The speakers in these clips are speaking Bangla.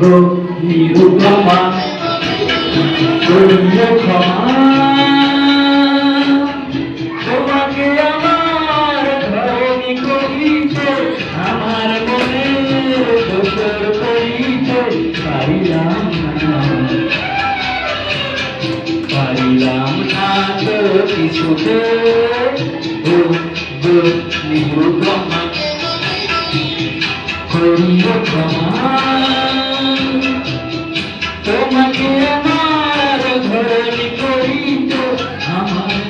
গো নিরুপমা তোমাকে আমার ধরণী করিতে আমার মনে দোষর করিতে পারিলাম না পারিলাম না তো কিছুতে গো নিরুপমা করিও তোমাকে আমার ধরণী করিতে আমার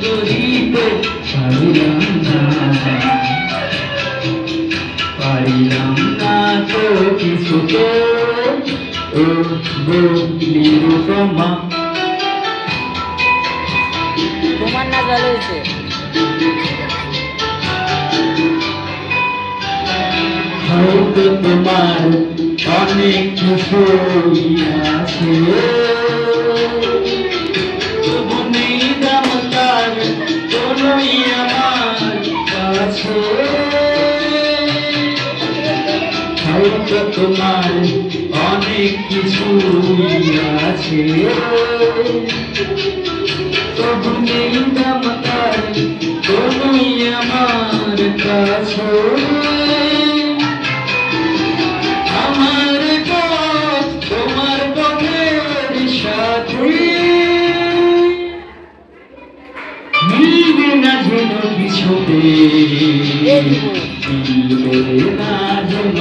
করিতে পারিলাম না পারিলাম না তো ও নিরুপমা তোমার না ভালো হয়তো তোমার অনেক কিছু। আছে তোমার অনেক কিছু আছে। তবু নেই দাম তার কাছে। কিছুতে মিলবে না যেন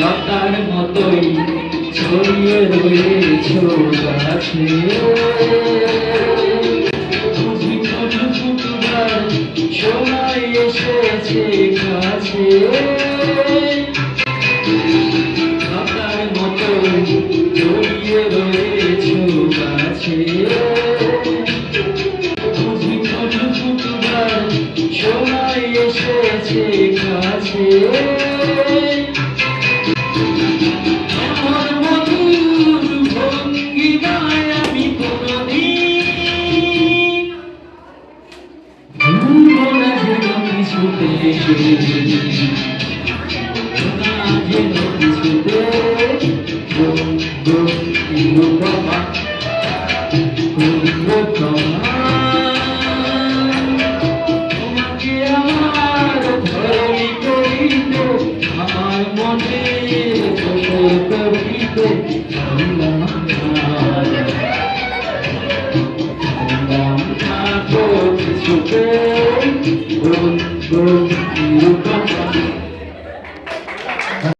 লতার মতোই ছড়িয়ে রয়েছ গাছে। কাছে লতার মতোই ছড়িয়ে রয়েছ গাছে। বুঝি কোনো ফুটবার সময় এসেছে কাছে তোমাকে আমার মনে বসে করিতে কিছুতে